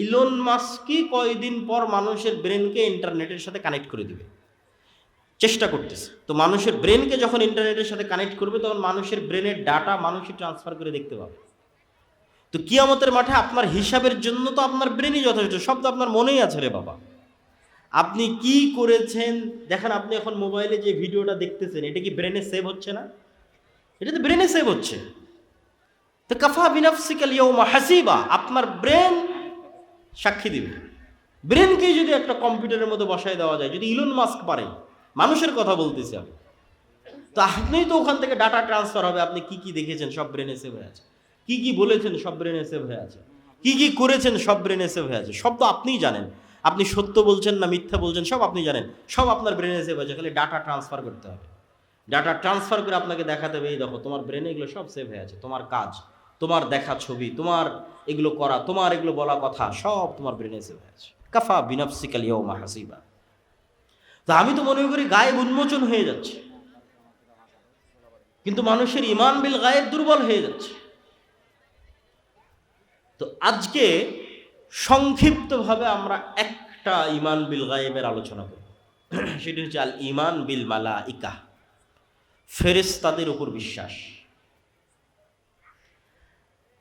Elon মাস্কই কয়দিন পর মানুষের ব্রেনকে ইন্টারনেটের সাথে কানেক্ট করে দিবে। চেষ্টা করতেছে। তো মানুষের ব্রেনকে যখন ইন্টারনেটের সাথে কানেক্ট করবে, তখন মানুষের ব্রেনের ডাটা মানুষই ট্রান্সফার করে দেখতে পাবে। তো কিয়ামতের মাঠে আপনার হিসাবের জন্য তো আপনার ব্রেনই যথেষ্ট, সব তো আপনার মনেই আছে রে বাবা। আপনি কি করেছেন? দেখেন, আপনি এখন মোবাইলে যে ভিডিওটা দেখতেছেন, এটা কি ব্রেনে সেভ হচ্ছে না? এটা তো ব্রেনে সেভ হচ্ছে। তো কাফা বিনাফসিকাল ইয়ৌমা হাসিবা, আপনার ব্রেন সাক্ষী দিবে। ব্রেনকেই যদি একটা কম্পিউটারের মধ্যে বসায় দেওয়া যায়, যদি ইলন মাস্ক পারে, মানুষের কথা বলতেছি আমি, তো আপনিই তো ওখান থেকে ডাটা ট্রান্সফার হবে, আপনি কি কি দেখেছেন সব ব্রেনে সেভ হয়ে আছে, কি কি বলেছেন সব ব্রেনে সেভ হয়ে আছে, কি কি করেছেন সব ব্রেনে সেভ হয়ে আছে, সব তো আপনিই জানেন, আপনি সত্য বলছেন না মিথ্যা বলছেন সব আপনি জানেন, সব আপনার ব্রেনে সেভ হয়েছে খালি ডাটা ট্রান্সফার করতে হবে। ডাটা ট্রান্সফার করে আপনাকে দেখাতে হবে, এই দেখো তোমার ব্রেনে এগুলো সব সেভ হয়ে আছে, তোমার কাজ। তোমার দেখা ছবি, তোমার এগুলো করা, তোমার এগুলো বলা কথা, সব তোমার ব্রেনে সেভ হয়ে আছে কাফা বিনাফসিকাল ইয়ৌমা হাসিবা। তো আমি তো মনে করি গায়েব উন্মোচন হয়ে যাচ্ছে। কিন্তু মানুষের ইমান বিল গায়েব দুর্বল হয়ে যাচ্ছে। তো আজকে সংক্ষিপ্তভাবে আমরা একটা ইমান বিল গায়েবের আলোচনা করব। সেটি হচ্ছে আল ইমান বিল মালা ইকা ফেরেস্তাদের উপর বিশ্বাস।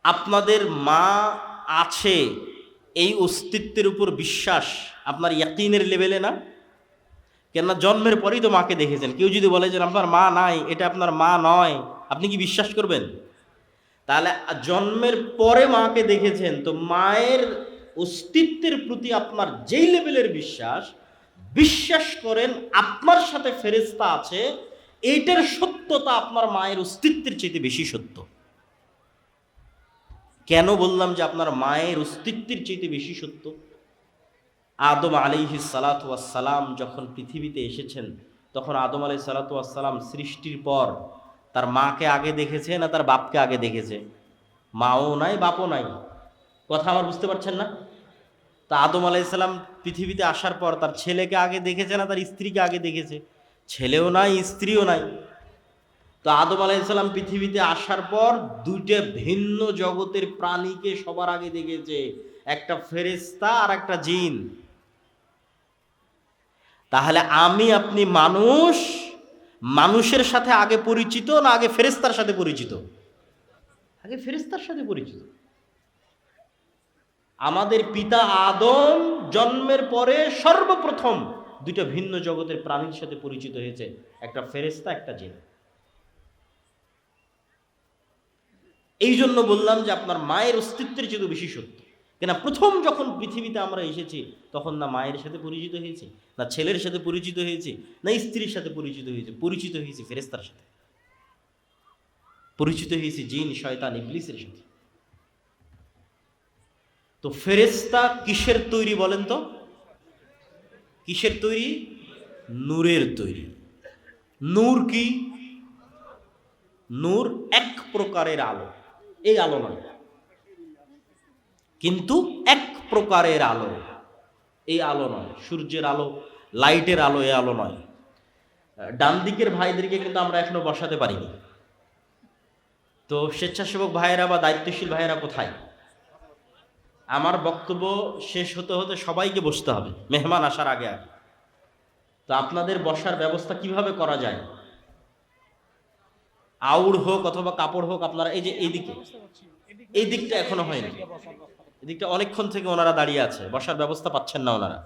আপনাদের মা আছে এই অস্তিত্বের উপর বিশ্বাস আপনার ইয়াকিনের লেভেলে না? কেননা জন্মের পরেই তো মাকে দেখেছেন। কেউ যদি বলে যে আপনার মা নাই, এটা আপনার মা নয়, আপনি কি বিশ্বাস করবেন? তাহলে জন্মের পরে মাকে দেখেছেন, তো মায়ের অস্তিত্বের প্রতি আপনার যেই লেভেলের বিশ্বাস বিশ্বাস করেন আপনার সাথে ফেরেস্তা আছে, এইটার সত্যতা আপনার মায়ের অস্তিত্বের চাইতে বেশি সত্য। কেন বললাম যে আপনার মায়ের অস্তিত্বের চাইতে বেশি সত্য? আদম আলিহি সালাতাম যখন পৃথিবীতে এসেছেন, তখন আদম আলি সালাতাম সৃষ্টির পর তার মাকে আগে দেখেছে না তার বাপকে আগে দেখেছে? মাও নাই, বাপও নাই। কথা আমার বুঝতে পারছেন না? তা আদম আলাইসাল্লাম পৃথিবীতে আসার পর তার ছেলেকে আগে দেখেছে না তার স্ত্রীকে আগে দেখেছে? ছেলেও নাই, স্ত্রীও নাই। তো আদম আলাইসাল্লাম পৃথিবীতে আসার পর দুইটা ভিন্ন জগতের প্রাণীকে সবার আগে দেখেছে। একটা ফেরেস্তা আর একটা জিন। তাহলে আমি আপনি মানুষ, মানুষের সাথে আগে পরিচিত না আগে ফেরেস্তার সাথে পরিচিত? আগে ফেরেস্তার সাথে পরিচিত। আমাদের পিতা আদম জন্মের পরে সর্বপ্রথম দুইটা ভিন্ন জগতের প্রাণীর সাথে পরিচিত হয়েছে, একটা ফেরেস্তা একটা জিন। এই জন্য বললাম যে আপনার মায়ের অস্তিত্বের চেয়ে বেশি সত্য। কেন প্রথম যখন পৃথিবীতে আমরা এসেছি, তখন না মায়ের সাথে পরিচিত হয়েছে, না ছেলের সাথে পরিচিত হয়েছে, না স্ত্রীর সাথে পরিচিত হয়েছে পরিচিত হয়েছে ফেরেস্তার সাথে। পরিচিত হয়েছে জিন, শয়তান, ইবলিসের সাথে। তো ফেরেস্তা কিসের তৈরি বলেন তো? কিসের তৈরি? নূরের তৈরি। নূর কি? নূর এক প্রকারের আলো। এই আলো নয়। কিন্তু এক প্রকারের আলো। এই আলো নয়। সূর্যের আলো, লাইটের আলো, এই আলো নয়। ডান দিকের ভাইদেরকে কিন্তু আমরা এখনও বসাতে পারিনি। তো স্বেচ্ছাসেবক ভাইয়েরা বা দায়িত্বশীল ভাইয়েরা কোথায়? আমার বক্তব্য শেষ হতে হতে সবাইকে বসতে হবে। মেহমান আসার আগে আগে। তো আপনাদের বসার ব্যবস্থা কীভাবে করা যায়? আউড় হোক অথবা কাপড় হোক আপনারা এই যে এইদিকে। এই দিকটা এখনও হয়নি। এদিকটা অনেকক্ষণ থেকে ওনারা দাঁড়িয়ে আছে। বসার ব্যবস্থা পাচ্ছেন না ওনারা।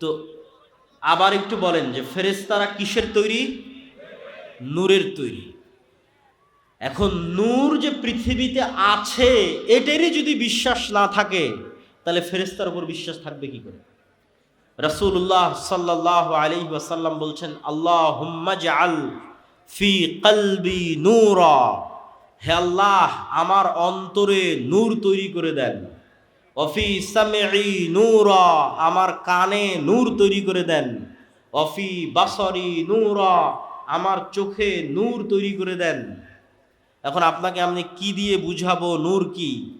তো আবার একটু বলেন যে ফেরেস্তারা কিসের তৈরি? নূরের তৈরি। এখন নূর যে পৃথিবীতে আছে এটারই যদি বিশ্বাস না থাকে তাহলে ফেরেস্তার উপর বিশ্বাস থাকবে কি করে? রসুল্লাহ সাল্লাহ আলী ওয়াসাল্লাম বলছেন আল্লাহ হুম্মাজ আল ফি কলবি নূরা। হে আল্লাহ, আমার অন্তরে নূর তৈরি করে দেন। অফি সামেই নূরা, আমার কানে নূর তৈরি করে দেন। অফি বাসরি নূরা, আমার চোখে নূর তৈরি করে দেন। এখন আপনাকে আমি কি দিয়ে বুঝাবো নূর কি?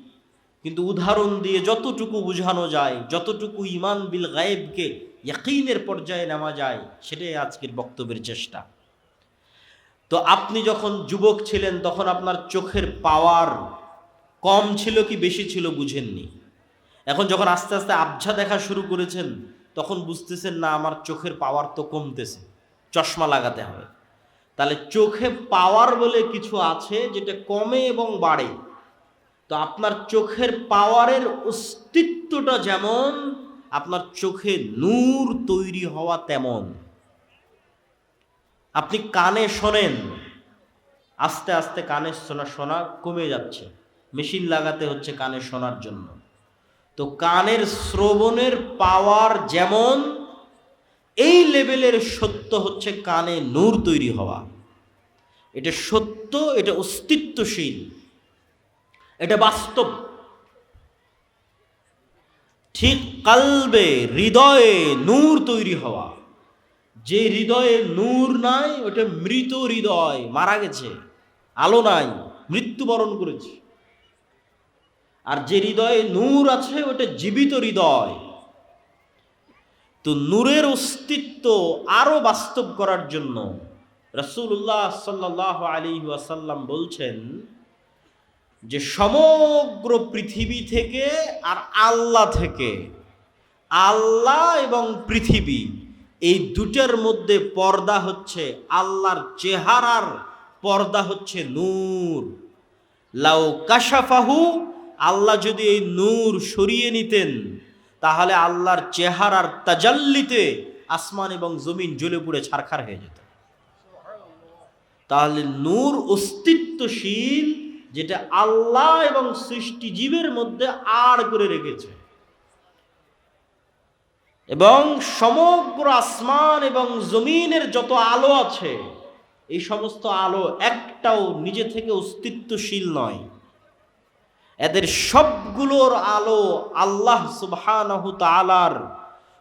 কিন্তু উদাহরণ দিয়ে যতটুকু বুঝানো যায়, যতটুকু ইমান বিল গায়েবকে ইয়াকিনের পর্যায়ে নেওয়া যায়, সেটাই আজকের বক্তব্যের চেষ্টা। তো আপনি যখন যুবক ছিলেন, তখন আপনার চোখের পাওয়ার কম ছিল কি বেশি ছিল বুঝেননি। এখন যখন আস্তে আস্তে আবঝা দেখা শুরু করেছেন, তখন বুঝতেছেন, না, আমার চোখের পাওয়ার তো কমতেছে, চশমা লাগাতে হবে। তাহলে চোখে পাওয়ার বলে কিছু আছে, যেটা কমে এবং বাড়ে। তো আপনার চোখের পাওয়ারের অস্তিত্বটা যেমন, আপনার চোখে নূর তৈরি হওয়া তেমন। আপনি কানে শোনেন, আস্তে আস্তে কানে শোনা শোনা কমে যাচ্ছে। মেশিন লাগাতে হচ্ছে কানে শোনার জন্য। তো কানের শ্রবণের পাওয়ার যেমন, এই লেভেলের সত্য হচ্ছে কানে নূর তৈরি হওয়া। এটা সত্য, এটা অস্তিত্বশীল। এটা বাস্তব। ঠিক কালবে হৃদয়ে নূর তৈরি হওয়া। যে হৃদয়ে নূর নাই, ওটা মৃত হৃদয় মারা গেছে, আলো নাই, মৃত্যুবরণ করেছে। আর যে হৃদয়ে নূর আছে, ওটা জীবিত হৃদয়। তো নূরের অস্তিত্ব আরও বাস্তব করার জন্য রসুল্লাহ সাল্লাহ আলী ওয়াসাল্লাম বলছেন যে সমগ্র পৃথিবী থেকে আর আল্লাহ থেকে, আল্লাহ এবং পৃথিবী, এই দুটার মধ্যে পর্দা হচ্ছে আল্লাহর চেহারার পর্দা হচ্ছে নূর। লাউ কাশাফাহু, আল্লাহ যদি এই নূর সরিয়ে নিতেন, তাহলে আল্লাহর চেহারার তাজাল্লিতে আসমান এবং জমিন জ্বলে পুড়ে ছারখার হয়ে যেত। তাহলে নূর অস্তিত্বশীল যেটা আল্লাহ এবং সৃষ্টিজীবের মধ্যে আড় করে রেখেছে। এবং সমগ্র আসমান এবং জমিনের যত আলো আছে, এই সমস্ত আলো একটাও নিজে থেকে অস্তিত্বশীল নয়। এদের সবগুলোর আলো আল্লাহ সুবহানাহু তাআলার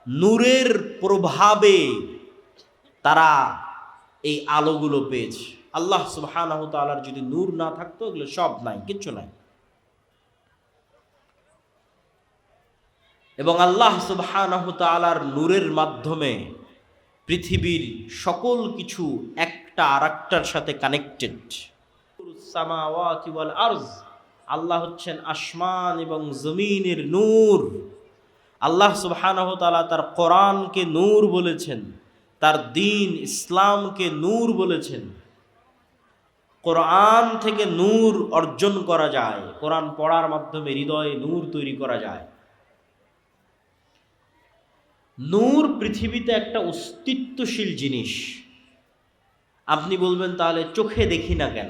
নূরের প্রভাবে তারা এই আলোগুলো পেয়েছে। আল্লাহ তাআলার যদি নূর না থাকতো, এগুলো সব নাই, কিচ্ছু নাই। এবং আল্লাহ তাআলার নূরের মাধ্যমে পৃথিবীর সকল কিছু একটা আরেকটার সাথে কানেক্টেড আল্লাহ হচ্ছেন আসমান এবং জমিনের নূর। আল্লাহ তাআলা তার কোরআনকে নূর বলেছেন, তার দিন ইসলামকে নূর বলেছেন। কোরআন থেকে নূর অর্জন করা যায়। কোরআন পড়ার মাধ্যমে হৃদয়ে নূর তৈরি করা যায়। নূর পৃথিবীতে একটা অস্তিত্বশীল জিনিস। আপনি বলবেন, তাহলে চোখে দেখি না কেন?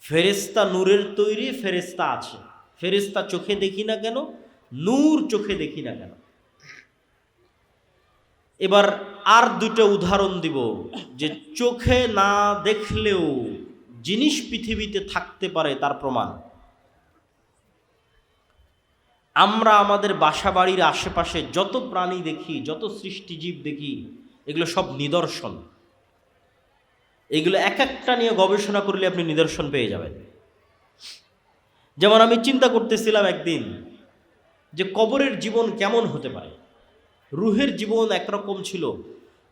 ফেরেস্তা নূরের তৈরি ফেরেস্তা আছে। ফেরেস্তা চোখে দেখি না কেন? নূর চোখে দেখি না কেন? এবার আর দুটো উদাহরণ দিব যে চোখে না দেখলেও জিনিস পৃথিবীতে থাকতে পারে তার প্রমাণ। আমরা আমাদের বাসা বাড়ির আশেপাশে যত প্রাণী দেখি, যত সৃষ্টিজীব দেখি, এগুলো সব নিদর্শন। এগুলো এক একটা নিয়ে গবেষণা করলে আপনি নিদর্শন পেয়ে যাবেন। যেমন আমি চিন্তা করতেছিলাম একদিন যে কবরের জীবন কেমন হতে পারে। রুহের জীবন একরকম ছিল।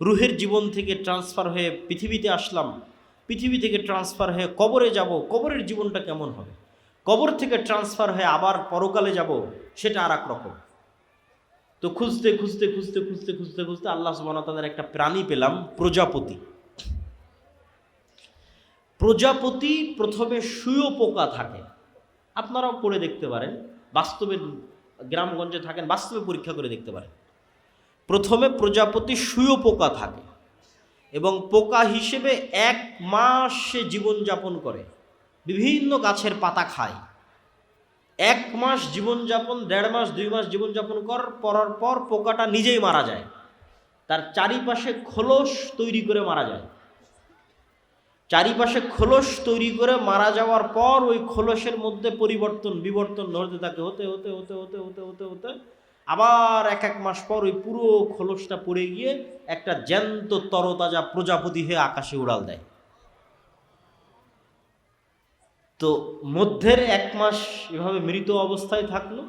রুহের জীবন থেকে ট্রান্সফার হয়ে পৃথিবীতে আসলাম। পৃথিবী থেকে ট্রান্সফার হয়ে কবরে যাব। কবরের জীবনটা কেমন হবে? কবর থেকে ট্রান্সফার হয়ে আবার পরকালে যাব, সেটা আর এক রকম। তো খুঁজতে খুঁজতে খুঁজতে খুঁজতে খুঁজতে খুঁজতে আল্লাহ সুবান তাদের একটা প্রাণী পেলাম, প্রজাপতি। প্রজাপতি প্রথমে শুয়ো পোকা থাকে। আপনারাও পড়ে দেখতে পারেন বাস্তবে গ্রামগঞ্জে থাকেন, বাস্তবে পরীক্ষা করে দেখতে পারেন। প্রথমে প্রজাপতি শুয়ো পোকা থাকে এবং পোকা হিসেবে এক মাস সে জীবনযাপন করে। বিভিন্ন গাছের পাতা খায়। এক মাস জীবনযাপন, দেড় মাস, দুই মাস জীবনযাপন করার পরার পর পোকাটা নিজেই মারা যায়। তার চারিপাশে খোলস তৈরি করে মারা যায়। চারিপাশে খোলস তৈরি করে মারা যাওয়ার পর ওই খোলসের মধ্যে পরিবর্তন, বিবর্তন ধরতে থাকে হতে হতে হতে হতে হতে হতে হতে। আবার এক এক মাস পর ওই পুরো খোলসটা পড়ে গিয়ে একটা জ্যান্ত তরতাজা প্রজাপতি হয়ে আকাশে উড়াল দেয়। তো মধ্যের এক মাস এভাবে মৃত অবস্থায় থাকল,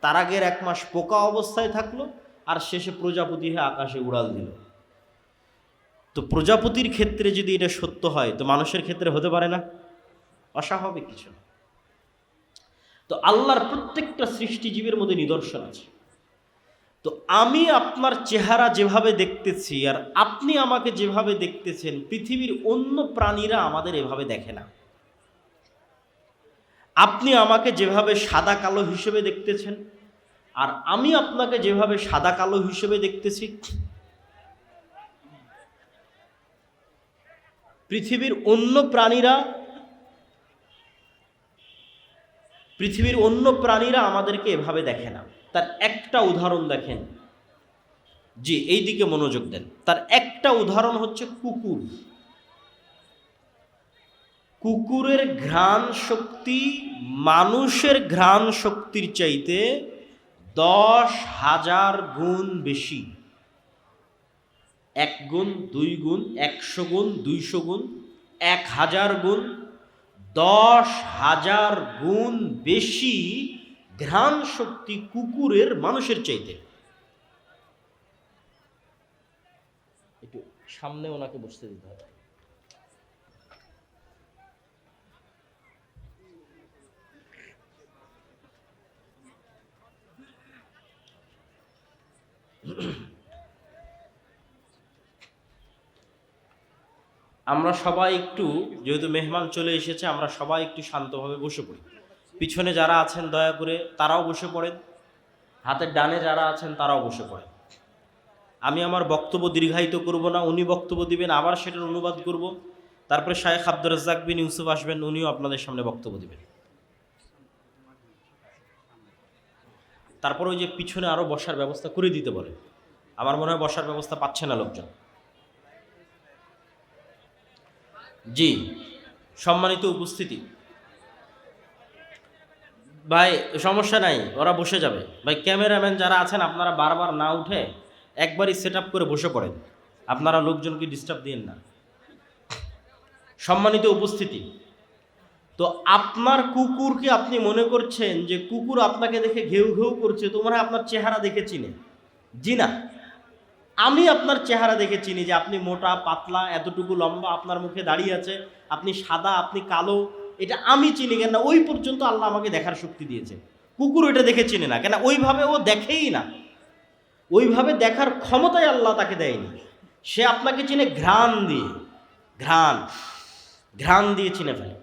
তার আগের এক মাস পোকা অবস্থায় থাকল, আর শেষে প্রজাপতি হয়ে আকাশে উড়াল দিল। তো প্রজাপতির ক্ষেত্রে যদি এটা সত্য হয়, তো মানুষের ক্ষেত্রে হতে পারে না। অস্বাভাবিক কিছু। না তো আল্লাহর প্রত্যেকটা সৃষ্টিজীবের মধ্যে নিদর্শন আছে। তো আমি আপনার চেহারা যেভাবে দেখতেছি আর আপনি আমাকে যেভাবে দেখতেছেন, পৃথিবীর অন্য প্রাণীরা আমাদের এভাবে দেখে না। আপনি আমাকে যেভাবে সাদা কালো হিসেবে দেখতেছেন আর আমি আপনাকে যেভাবে সাদা কালো হিসেবে দেখতেছি, পৃথিবীর অন্য প্রাণীরা, পৃথিবীর অন্য প্রাণীরা আমাদেরকে এভাবে দেখে না। তার একটা উদাহরণ দেখেন। জি এই দিকে মনোযোগ দেন। তার একটা উদাহরণ হচ্ছে কুকুর। কুকুরের ঘ্রাণ শক্তি মানুষের ঘ্রাণ শক্তির চাইতে দশ হাজার গুণ বেশি। এক গুণ, দুই গুণ, একশো গুণ, দুইশো গুণ, এক হাজার গুণ, দশ হাজার গুণ বেশি ঘ্রাণ শক্তি কুকুরের মানুষের চাইতে। একটু সামনে ওনাকে বসতে দিতে হবে। আমরা সবাই একটু, যেহেতু মেহমান চলে এসেছে, আমরা সবাই একটু শান্তভাবে বসে পড়ি। পিছনে যারা আছেন, দয়া করে তারাও বসে পড়েন। হাতের ডানে যারা আছেন, তারাও বসে পড়েন। আমি আমার বক্তব্য দীর্ঘায়িত করব না, উনি বক্তব্য দিবেন, আবার সেটার অনুবাদ করব। তারপরে শায়েখ আব্দুর রাজ্জাক বিন ইউসুফ আসবেন, উনিও আপনাদের সামনে বক্তব্য দিবেন। তারপর ওই যে পিছনে আরও বসার ব্যবস্থা করে দিতে বলে। আমার মনে হয় বসার ব্যবস্থা পাচ্ছে না লোকজন। জি, সম্মানিত উপস্থিতি। ভাই, সমস্যা নাই, ওরা বসে যাবে। ভাই, ক্যামেরাম্যান যারা আছেন, আপনারা বারবার না উঠে একবারই সেট করে বসে পড়েন। আপনারা লোকজনকে ডিস্টার্ব দিন না। সম্মানিত উপস্থিতি। তো আপনার কুকুরকে আপনি মনে করছেন যে কুকুর আপনাকে দেখে ঘেউ ঘেউ করছে? তোমরা আপনার চেহারা দেখে চিনে। জি না। আমি আপনার চেহারা দেখে চিনি যে আপনি মোটা, পাতলা, এতটুকু লম্বা আপনার মুখে দাঁড়িয়ে আছে। আপনি সাদা, আপনি কালো এটা আমি চিনি কেন ওই পর্যন্ত আল্লাহ আমাকে দেখার শক্তি দিয়েছে। কুকুর এটা দেখে চিনে না কেন ওইভাবে ও দেখেই না। ওইভাবে দেখার ক্ষমতাই আল্লাহ তাকে দেয়নি। সে আপনাকে চিনে ঘ্রাণ দিয়ে, ঘ্রাণ ঘ্রাণ দিয়ে চিনে ফেলে।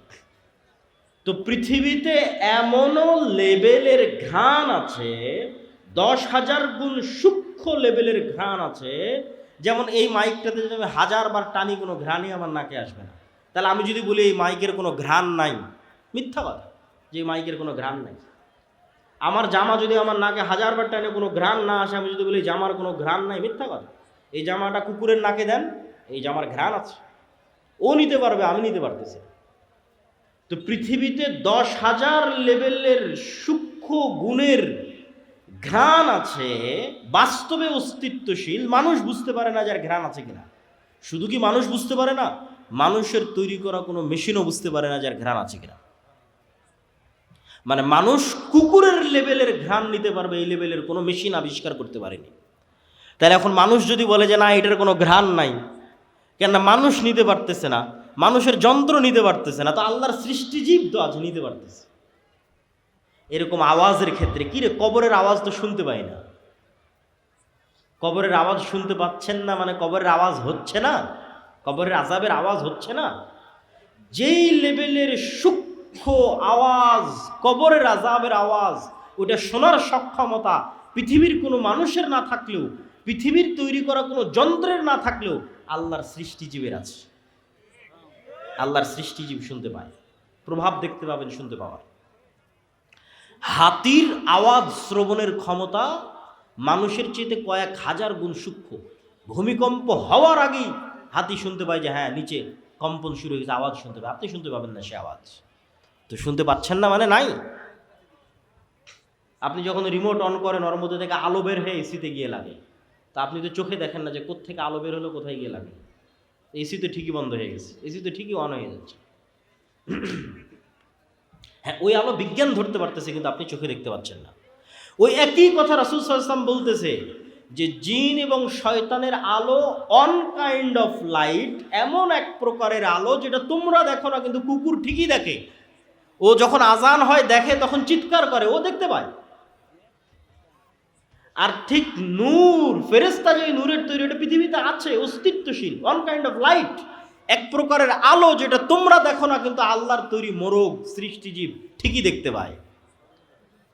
তো পৃথিবীতে এমনও লেভেলের ঘ্রাণ আছে, দশ হাজার গুণ সূক্ষ্ম লেভেলের ঘ্রাণ আছে, যেমন এই মাইকটাতে হাজার বার টানি কোনো ঘ্রাণই আমার নাকে আসবে না। তাহলে আমি যদি বলি এই মাইকের কোনো ঘ্রাণ নাই, মিথ্যা কথা, যে মাইকের কোনো ঘ্রাণ নাই। আমার জামা যদি আমার নাকে হাজার বার টানে কোনো ঘ্রাণ না আসে, আমি যদি বলি জামার কোনো ঘ্রাণ নাই, মিথ্যা কথা। এই জামাটা কুকুরের নাকে দেন, এই জামার ঘ্রাণ আছে। ও নিতে পারবে, আমি নিতে পারতেছি তো পৃথিবীতে দশ হাজার লেভেলের সূক্ষ্ম গুণের ঘ্রাণ আছে, বাস্তবে অস্তিত্বশীল, মানুষ বুঝতে পারে না যার ঘ্রাণ আছে কিনা। শুধু কি মানুষ বুঝতে পারে না? মানুষের তৈরি করা কোনো মেশিনও বুঝতে পারে না যার ঘ্রাণ আছে কিনা। মানে মানুষ কুকুরের লেভেলের ঘ্রাণ নিতে পারবে, এই লেভেলের কোনো মেশিন আবিষ্কার করতে পারেনি। তাহলে এখন মানুষ যদি বলে যে না, এটার কোনো ঘ্রাণ নাই কেন মানুষ নিতে পারতেছে না, মানুষের যন্ত্র নিতে পারতেছে না, তো আল্লাহর সৃষ্টিজীব তো আজ নিতে পারতেছে। এরকম আওয়াজের ক্ষেত্রে কি রে, কবরের আওয়াজ তো শুনতে পাই না। কবরের আওয়াজ শুনতে পাচ্ছেন না মানে কবরের আওয়াজ হচ্ছে না? কবরের আজাবের আওয়াজ হচ্ছে না? যেই লেভেলের সূক্ষ্ম আওয়াজ, কবরের আজাবের আওয়াজ, ওটা শোনার সক্ষমতা পৃথিবীর কোনো মানুষের না থাকলেও, পৃথিবীর তৈরি করা কোনো যন্ত্রের না থাকলেও আল্লাহর সৃষ্টিজীবের আছে। আল্লাহর সৃষ্টিজীব শুনতে পায়। প্রভাব দেখতে পাবেন, শুনতে পাওয়ার। হাতির আওয়াজ শ্রবণের ক্ষমতা মানুষের চেয়েতে কয়েক হাজার গুণ সূক্ষ্ম। ভূমিকম্প হওয়ার আগেই হাতি শুনতে পায় যে হ্যাঁ নিচে কম্পন শুরু হয়েছে আওয়াজ শুনতে পায়। আপনি শুনতে পাবেন না সে আওয়াজ। তো শুনতে পাচ্ছেন না মানে নাই? আপনি যখন রিমোট অন করেন, ওর মধ্যে থেকে আলো বের হয়ে এসিতে গিয়ে লাগে। তা আপনি তো চোখে দেখেন না যে, কোত্থেকে আলো বের হলো, কোথায় গিয়ে লাগে? এসি তো ঠিকই বন্ধ হয়ে গেছে। এসি তো ঠিকই অন হয়ে যাচ্ছে। হ্যাঁ ওই আলো বিজ্ঞান ধরতে পারতেছে, কিন্তু আপনি চোখে দেখতে পাচ্ছেন না। ওই একই কথা রাসুল সাল্লাম বলতেছে যে জিন এবং শয়তানের আলো অন কাইন্ড অফ লাইট এমন এক প্রকারের আলো যেটা তোমরা দেখো না, কিন্তু কুকুর ঠিকই দেখে। ও যখন আজান হয়, দেখে, তখন চিৎকার করে, ও দেখতে পায়। আর ঠিক নূর ফেরেস্তা যে নূরের তৈরি, এটা পৃথিবীতে আছে, অস্তিত্বশীল অন কাইন্ড অফ লাইট এক প্রকারের আলো যেটা তোমরা দেখো না, কিন্তু আল্লাহর তৈরি মোরগ, সৃষ্টিজীব ঠিকই দেখতে পায়।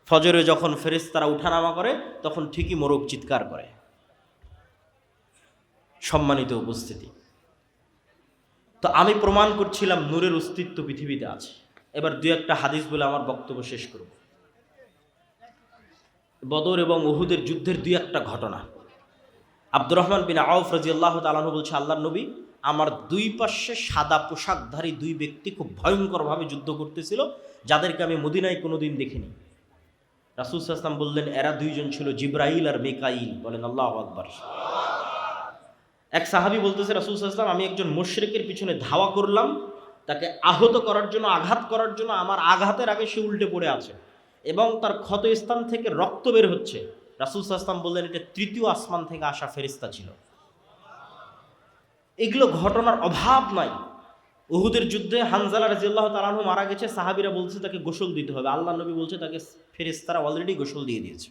ফজরে যখন ফেরেস্তারা উঠানামা করে, তখন ঠিকই মোরগ চিৎকার করে। সম্মানিত উপস্থিতি। তো আমি প্রমাণ করছিলাম নূরের অস্তিত্ব পৃথিবীতে আছে। এবার দু একটা হাদিস বলে আমার বক্তব্য শেষ করব। বদর এবং ওহুদের যুদ্ধের দুই একটা ঘটনা। আব্দুর রহমান বিন আউফ রাজি আল্লাহ তালাহু বলছে আল্লাহ নবী আমার দুই পাশে সাদা পোশাকধারী দুই ব্যক্তি খুব ভয়ঙ্করভাবে যুদ্ধ করতেছিল, যাদেরকে আমি মদিনায় কোনোদিন দেখিনি। রাসুল সাল্লাম বললেন, এরা দুইজন ছিল জিব্রাইল আর মেকাইল। বলেন, আল্লাহ আকবর। এক সাহাবি বলতেছে, রাসুল সাল্লাম আমি একজন মুশরিকের পিছনে ধাওয়া করলাম। তাকে আহত করার জন্য, আঘাত করার জন্য আমার আঘাতের আগে সে উল্টে পড়ে আছে এবং তার ক্ষত স্থান থেকে রক্ত বের হচ্ছে। রাসুল সাল্লাম বললেন, এটা তৃতীয় আসমান থেকে আসা ফেরিস্তা ছিল। এগুলো ঘটনার অভাব নাই। উহুদের যুদ্ধে হানজালা রাজিউল্লাহ তালাহু মারা গেছে। সাহাবিরা বলছে তাকে গোসল দিতে হবে। আল্লাহ নবী বলছে তাকে ফেরিস্তারা অলরেডি গোসল দিয়ে দিয়েছে।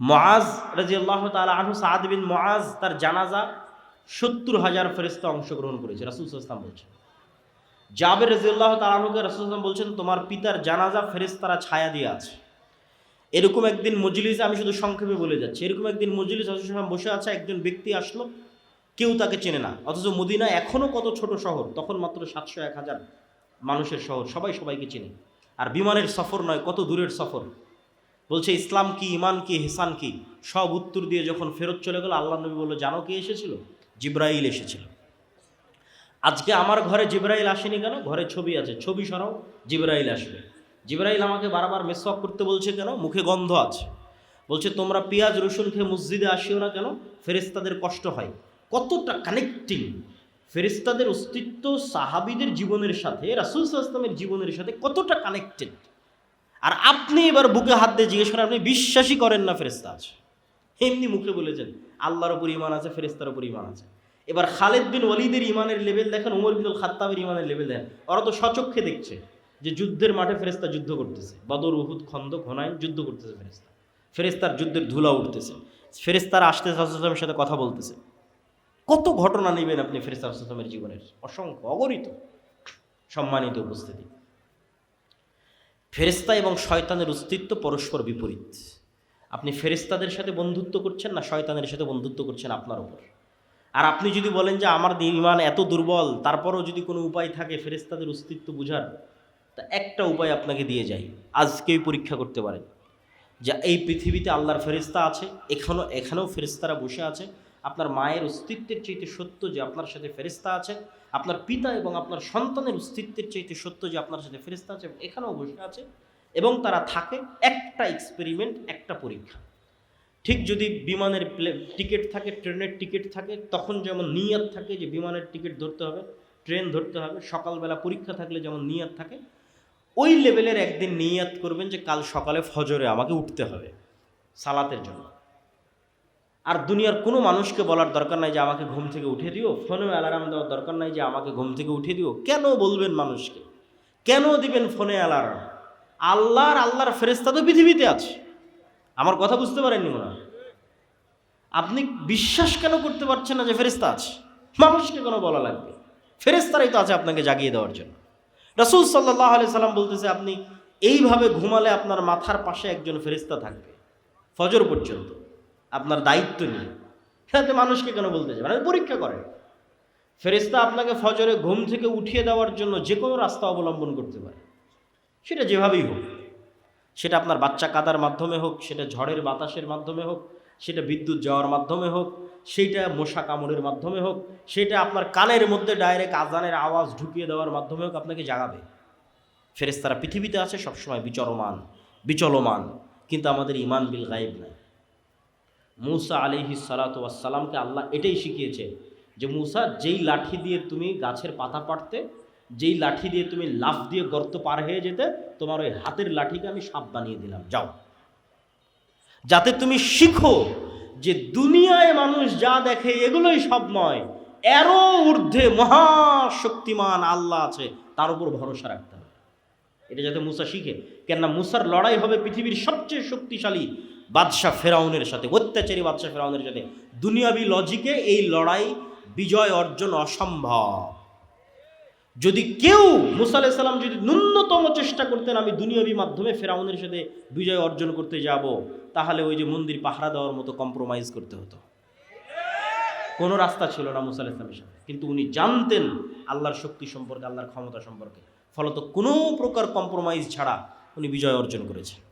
মআজ রাজিউল্লাহ তালা আনহু সাদ বিন মআজ তার জানাজা সত্তর হাজার ফেরিস্তা অংশগ্রহণ করেছে। রাসুল ইসলাম বলছেন, জাবের রাজিউল্লাহ তালাহুকে রাসুল ইসলাম বলছেন, তোমার পিতার জানাজা ফেরিস্তারা ছায়া দিয়ে আছে। এরকম একদিন মজলিসে আমি শুধু সংক্ষেপে বলে যাচ্ছি। এরকম একদিন মজলিস রাসুল বসে আছে, একজন ব্যক্তি আসলো কেউ তাকে চেনে না। অথচ মদিনা এখনও কত ছোট শহর, তখন মাত্র সাতশো এক হাজার মানুষের শহর, সবাই সবাইকে চেনে। আর বিমানের সফর নয়, কত দূরের সফর। বলছে, ইসলাম কি ইমান কি হেসান কি? সব উত্তর দিয়ে যখন ফেরত চলে গেল, আল্লাহ নবী বলল, জানো কে এসেছিল? জিব্রাইল এসেছিল। আজকে আমার ঘরে জিব্রাইল আসেনি কেন? ঘরে ছবি আছে। ছবি সরাও, জিব্রাইল আসবে। জিব্রাইল আমাকে বারবার মেসওয়াক করতে বলছে কেন? মুখে গন্ধ আছে। বলছে, তোমরা পেঁয়াজ, রসুন খেয়ে মসজিদে আসিও না কেন? ফেরেস্তাদের কষ্ট হয়। কতটা কানেক্টিং ফেরিস্তাদের অস্তিত্ব, সাহাবিদের জীবনের সাথে, রাসুল ইসলামের জীবনের সাথে কতটা কানেক্টেড আর আপনি এবার বুকে হাত দিয়ে জিজ্ঞেস করেন, আপনি বিশ্বাসই করেন না ফেরিস্তা আছে? এমনি মুখে বলেছেন আল্লাহর উপর ইমান আছে ফেরিস্তার উপর ইমান আছে। এবার খালেদ বিন ওলিদের ইমানের লেভেল দেখেন উমর বিন খাত্তাবের ইমানের লেভেল দেখেন। ওরা তো সচক্ষে দেখছে যে যুদ্ধের মাঠে ফেরেস্তা যুদ্ধ করতেছে। বদর, উহুদ, খন্দ ঘনায় যুদ্ধ করতেছে ফেরেস্তা ফেরেস্তার যুদ্ধের ধুলা উঠতেছে। ফেরেস্তারা আসতে সাথে কথা বলতেছে। কত ঘটনা নেবেন আপনি ফেরেস্তা আসলামের জীবনের? অসংখ্য, অগণিত। সম্মানিত উপস্থিতি। ফেরেস্তা এবং শয়তানের অস্তিত্ব পরস্পর বিপরীত। আপনি ফেরেস্তাদের সাথে বন্ধুত্ব করছেন না শয়তানের সাথে বন্ধুত্ব করছেন আপনার ওপর আর আপনি যদি বলেন যে আমার ইমান এত দুর্বল, তারপরও যদি কোনো উপায় থাকে ফেরেস্তাদের অস্তিত্ব বুঝার, তা একটা উপায় আপনাকে দিয়ে যাই। আজকেই পরীক্ষা করতে পারেন। যে এই পৃথিবীতে আল্লাহর ফেরিস্তা আছে এখানেও এখানেও ফেরিস্তারা বসে আছে আপনার মায়ের অস্তিত্বের চাইতে সত্য যে আপনার সাথে ফেরিস্তা আছে, আপনার পিতা এবং আপনার সন্তানের অস্তিত্বের চাইতে সত্য যে আপনার সাথে ফেরিস্তা আছে এখানেও বসে আছে এবং তারা থাকে একটা এক্সপেরিমেন্ট একটা পরীক্ষা। ঠিক যদি বিমানের টিকিট থাকে, ট্রেনের টিকিট থাকে, তখন যেমন নিয়াত থাকে যে বিমানের টিকিট ধরতে হবে, ট্রেন ধরতে হবে, সকালবেলা পরীক্ষা থাকলে যেমন নিয়াত থাকে, ওই লেভেলের একদিন নিয়াত করবেন যে কাল সকালে ফজরে আমাকে উঠতে হবে সালাতের জন্য। আর দুনিয়ার কোনো মানুষকে বলার দরকার নাই যে আমাকে ঘুম থেকে উঠে দিও। ফোনেও অ্যালার্ম দেওয়ার দরকার নাই যে আমাকে ঘুম থেকে উঠে দিও। কেন বলবেন মানুষকে? কেন দিবেন ফোনে অ্যালার্ম? আল্লাহর আল্লাহর ফেরেস্তা তো পৃথিবীতে আছে। আমার কথা বুঝতে পারেননি মনে আপনি বিশ্বাস কেন করতে পারছেন না যে ফেরেস্তা আছে? মানুষকে কোনো বলা লাগবে? ফেরেস্তারাই তো আছে আপনাকে জাগিয়ে দেওয়ার জন্য। রসুল সাল্লাহ আলি সাল্লাম বলতেছে, আপনি এইভাবে ঘুমালে আপনার মাথার পাশে একজন ফেরিস্তা থাকবে। ফজর পর্যন্ত। আপনার দায়িত্ব নিয়ে। সেটাতে মানুষকে কেন বলতে যাবে মানে পরীক্ষা করে। ফেরিস্তা আপনাকে ফজরে ঘুম থেকে উঠিয়ে দেওয়ার জন্য যে কোনো রাস্তা অবলম্বন করতে পারে। সেটা যেভাবেই হোক। সেটা আপনার বাচ্চা কাদার মাধ্যমে হোক, সেটা ঝড়ের বাতাসের মাধ্যমে হোক, সেটা বিদ্যুৎ যাওয়ার মাধ্যমে হোক সেইটা মশা কামড়ের মাধ্যমে হোক, সেটা আপনার কানের মধ্যে ডাইরেক্ট আজানের আওয়াজ ঢুকিয়ে দেওয়ার মাধ্যমে হোক আপনাকে জাগাবে। ফেরেস্তারা পৃথিবীতে আছে সবসময় বিচরমান, বিচলমান, কিন্তু আমাদের ইমান বিল গায়েব নাই। মুসা আলিহি সালাতামকে আল্লাহ এটাই শিখিয়েছে যে, মুসা, যেই লাঠি দিয়ে তুমি গাছের পাতা পাড়তে, যেই লাঠি দিয়ে তুমি লাফ দিয়ে গর্ত পার হয়ে যেতে, তোমার ওই হাতের লাঠিকে আমি সাপ বানিয়ে দিলাম। যাও। যাতে তুমি শিখো যে, দুনিয়ায় মানুষ যা দেখে এগুলোই সব নয়, এরও ঊর্ধ্বে মহাশক্তিমান আল্লাহ আছে, তার উপর ভরসা রাখতে হবে। এটা যাতে মুসা শিখে। কেননা মুসার লড়াই হবে পৃথিবীর সবচেয়ে শক্তিশালী বাদশাহ ফেরাউনের সাথে, অত্যাচারী বাদশাহ ফেরাউনের সাথে। দুনিয়াবি লজিকে এই লড়াই বিজয় অর্জন অসম্ভব। যদি কেউ মুসা আলাইসাল্লাম যদি ন্যূনতম চেষ্টা করতেন আমি দুনিয়াবি মাধ্যমে ফেরাউনের সাথে বিজয় অর্জন করতে যাব, তাহলে ওই যে মন্দির পাহারা দেওয়ার মতো কম্প্রোমাইজ করতে হতো। কোনো রাস্তা ছিল না মুসা আলাইসলামের সাথে। কিন্তু উনি জানতেন আল্লাহর শক্তি সম্পর্কে, আল্লাহর ক্ষমতা সম্পর্কে। ফলত কোনো প্রকার কম্প্রোমাইজ ছাড়া উনি বিজয় অর্জন করেছেন।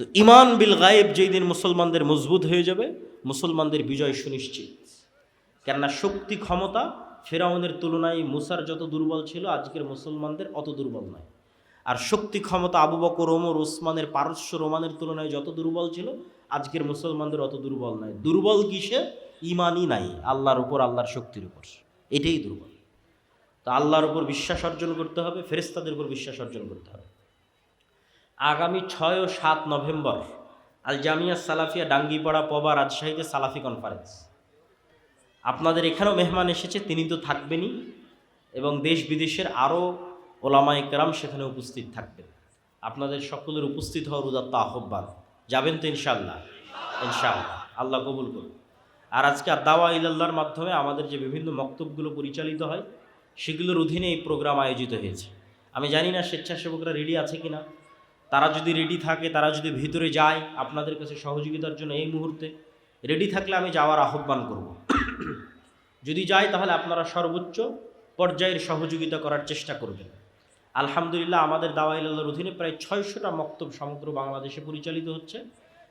তো ইমান বিল গায়েব যেই দিন মুসলমানদের মজবুত হয়ে যাবে, মুসলমানদের বিজয় সুনিশ্চিত। কেননা শক্তি ক্ষমতা ফেরাউনের তুলনায় মুসার যত দুর্বল ছিল, আজকের মুসলমানদের অত দুর্বল নয়। আর শক্তি ক্ষমতা আবু বকর, ওমর, ওসমানের পারস্য রোমানের তুলনায় যত দুর্বল ছিল, আজকের মুসলমানদের অত দুর্বল নয়। দুর্বল কিসে? ইমানই নাই। আল্লাহর উপর, আল্লাহর শক্তির উপর। এটাই দুর্বল। তো আল্লাহর উপর বিশ্বাস অর্জন করতে হবে ফেরেস্তাদের উপর বিশ্বাস অর্জন করতে হবে। আগামী ছয় ও সাত নভেম্বর আল জামিয়া সালাফিয়া ডাঙ্গিপাড়া পবা রাজশাহীতে সালাফি কনফারেন্স আপনাদের এখানেও মেহমান এসেছে, তিনি তো থাকবেনই এবং দেশ বিদেশের আরও ওলামা একরাম সেখানে উপস্থিত থাকবেন। আপনাদের সকলের উপস্থিত হওয়ার উদাত্ত আহ্বান। যাবেন তো ইনশাল্লাহ ইনশাআল্লাহ। আল্লাহ কবুল করুন। আর আজকে দাওয়া ইল্লাহর মাধ্যমে আমাদের যে বিভিন্ন মক্তবগুলো পরিচালিত হয়, সেগুলোর অধীনে এই প্রোগ্রাম আয়োজিত হয়েছে। আমি জানি না স্বেচ্ছাসেবকরা রেডি আছে কি না তারা যদি রেডি থাকে, তারা যদি ভিতরে যায়, আপনাদের কাছে সহযোগিতার জন্য এই মুহূর্তে রেডি থাকলে আমি যাওয়ার আহ্বান করব। যদি যাই তাহলে আপনারা সর্বোচ্চ পর্যায়ের সহযোগিতা করার চেষ্টা করবেন। আলহামদুলিল্লাহ, আমাদের দাওয়াইল্লাহর অধীনে প্রায় ছয়শোটা মক্তব সমগ্র বাংলাদেশে পরিচালিত হচ্ছে,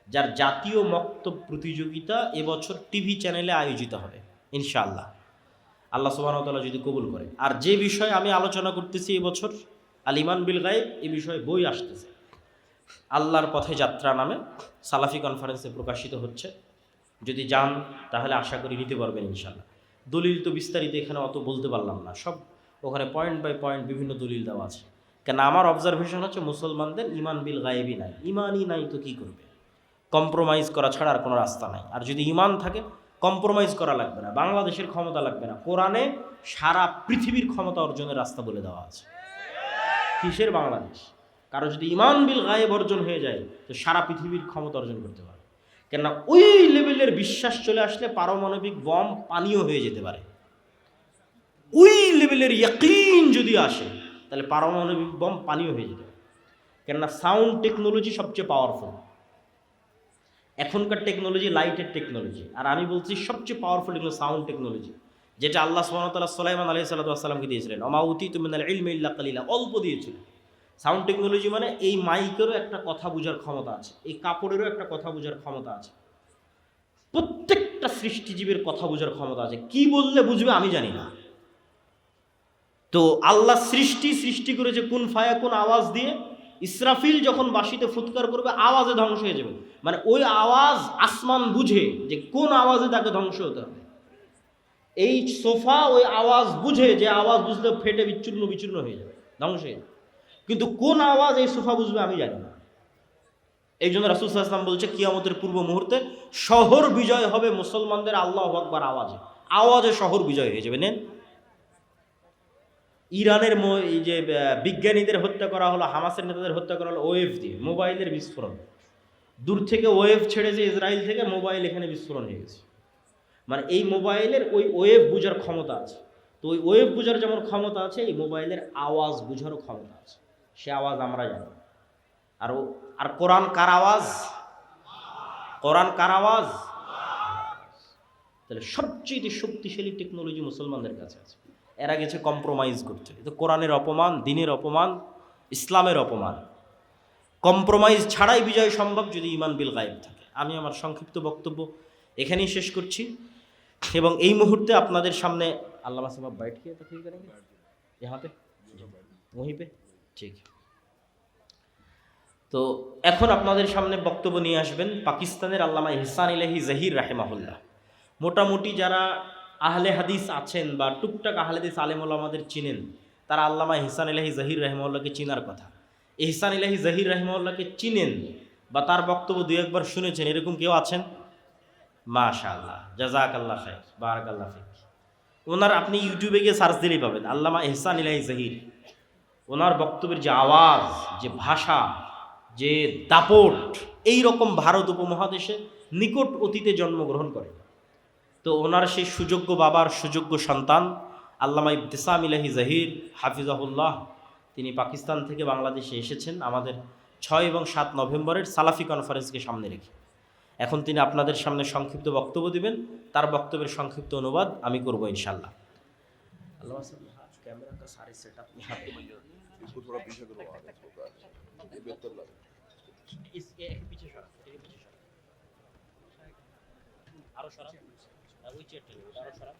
যার জাতীয় মক্তব প্রতিযোগিতা এবছর টিভি চ্যানেলে আয়োজিত হবে, ইনশাআল্লাহ। আল্লাহ সুবাহতাল্লাহ যদি কবুল করে। আর যে বিষয়ে আমি আলোচনা করতেছি এবছর আল ইমান বিল গায়েব, এ বিষয়ে বই আসতেছে। আল্লাহর পথে যাত্রা নামে সালাফি কনফারেন্সে প্রকাশিত হচ্ছে। যদি যান, তাহলে আশা করি নিতে পারবেন ইনশাল্লাহ দলিল তো বিস্তারিত এখানে অত বলতে পারলাম না। সব ওখানে পয়েন্ট বাই পয়েন্ট বিভিন্ন দলিল দেওয়া আছে। কেন আমার অবজারভেশন হচ্ছে মুসলমানদের ইমান বিল গায়েবই নাই। ইমানই নাই তো কী করবে? কম্প্রোমাইজ করা ছাড়া আর কোনো রাস্তা নাই। আর যদি ইমান থাকে কম্প্রোমাইজ করা লাগবে না। বাংলাদেশের ক্ষমতা লাগবে না। কোরআনে সারা পৃথিবীর ক্ষমতা অর্জনের রাস্তা বলে দেওয়া আছে। কিসের বাংলাদেশ? কারও যদি ইমান বিল গায়েব অর্জন হয়ে যায়, তো সারা পৃথিবীর ক্ষমতা অর্জন করতে পারে। কেননা ওই লেভেলের বিশ্বাস চলে আসলে পারমাণবিক বম পানীয় হয়ে যেতে পারে। ওই লেভেলের ইয়াকিন যদি আসে, তাহলে পারমাণবিক বম পানীয় হয়ে যেতে পারে। কেননা সাউন্ড টেকনোলজি সবচেয়ে পাওয়ারফুল এখনকার টেকনোলজি লাইটের টেকনোলজি আর আমি বলছি সবচেয়ে পাওয়ারফুল এগুলো সাউন্ড টেকনোলজি যেটা আল্লাহ সুবহানাহু সোলাইমান আলাইহি সাল্লামকে দিয়েছিলেন। অমাউতি ইল্লা কালিলা। অল্প দিয়েছিলেন। সাউন্ড টেকনোলজি মানে এই মাইকেরও একটা কথা বোঝার ক্ষমতা আছে, এই কাপড়েরও একটা কথা বোঝার ক্ষমতা আছে। প্রত্যেকটা সৃষ্টিজীবের কথা বোঝার ক্ষমতা আছে। কি বললে বুঝবে আমি জানি না। তো আল্লাহ সৃষ্টি সৃষ্টি করেছে কোন ফায়া, কোন আওয়াজ দিয়ে। ইসরাফিল যখন বাসিতে ফুৎকার করবে, আওয়াজে ধ্বংস হয়ে যাবে। মানে ওই আওয়াজ আসমান বুঝে যে কোন আওয়াজে তাকে ধ্বংস হতে হবে। এই সোফা ওই আওয়াজ বুঝে, যে আওয়াজ বুঝলে ফেটে বিচ্ছিন্ন বিচ্ছিন্ন হয়ে যাবে, ধ্বংস হয়ে যাবে। কিন্তু কোন আওয়াজ এই সোফা বুঝবে আমি জানি না। এই জন্য রাসুল বলছে, কিয়ামতের পূর্ব মুহূর্তে শহর বিজয় হবে মুসলমানদের আল্লাহ আকবার আওয়াজে। আওয়াজে শহর বিজয় হয়ে যাবে, নেন। ইরানের এই যে বিজ্ঞানীদের হত্যা করা হলো, হামাসের নেতাদের হত্যা করা হলো ওয়েভ দিয়ে, মোবাইলের বিস্ফোরণ। দূর থেকে ওয়েভ ছেড়েছে ইসরায়েল থেকে মোবাইল এখানে বিস্ফোরণ হয়ে গেছে। মানে এই মোবাইলের ওই ওয়েভ বোঝার ক্ষমতা আছে। তো ওই ওয়েভ বোঝার যেমন ক্ষমতা আছে, এই মোবাইলের আওয়াজ বোঝারও ক্ষমতা আছে। সে আওয়াজ আমরা জানি আর ও আর কোরআন কার আওয়াজ কোরআন কার আওয়াজ তাহলে সবচেয়ে শক্তিশালী টেকনোলজি মুসলমানদের কাছে আছে এরা গেছে কম্প্রোমাইজ করতে তো কোরআনের অপমান দিনের অপমান ইসলামের অপমান কম্প্রোমাইজ ছাড়াই বিজয় সম্ভব যদি ইমান বিল গায়েব থাকে আমি আমার সংক্ষিপ্ত বক্তব্য এখানেই শেষ করছি এবং এই মুহূর্তে আপনাদের সামনে আল্লাহ সাহেব बैठ के तकरीर करेंगे यहाँ पे वहीं पे ঠিক। তো এখন আপনাদের সামনে বক্তব্য নিয়ে আসবেন পাকিস্তানের আল্লামা ইহসান ইলাহি জাহির রাহেমাহুল্লাহ। মোটামুটি যারা আহলে হাদিস আছেন বা টুকটাক আহলে হাদিস আলেম আমাদের চিনেন, তারা আল্লামা ইহসান ইলাহি জাহির রাহেমাউল্লাহকে চিনার কথা। ইহসান ইলাহি জাহির রাহেমাউল্লাহকে চিনেন বা তার বক্তব্য দু একবার শুনেছেন, এরকম কেউ আছেন? মাশা আল্লাহ জাজাক আল্লাহ খাই বারাক আল্লাহ ওনার আপনি ইউটিউবে গিয়ে সার্চ দিলেই পাবেন, আল্লামা ইহসান ইলাহি জাহির। ওনার বক্তব্যের যে আওয়াজ, যে ভাষা, যে দাপট এই রকম ভারত উপমহাদেশে নিকট অতীতে জন্মগ্রহণ করে। তো ওনার সেই সুযোগ্য বাবার সুযোগ্য সন্তান, আল্লামা ইবতেসাম ইলাহি জাহির, হাফিজাহুল্লাহ, তিনি পাকিস্তান থেকে বাংলাদেশে এসেছেন আমাদের ছয় এবং সাত নভেম্বরের সালাফি কনফারেন্সকে সামনে রেখে। এখন তিনি আপনাদের সামনে সংক্ষিপ্ত বক্তব্য দিবেন, তার বক্তব্যের সংক্ষিপ্ত অনুবাদ আমি করব ইনশাল্লাহ আল্লাহ ক্যামেরা का सारे सेटअप यहाँ पे इसको थोड़ा पीछे करो आगे छोटा है ये बेहतर लग रहा है इस ये एक पीछे सरा ये पीछे सरा আরো সরা ওই চেয়ারটা আরো সরা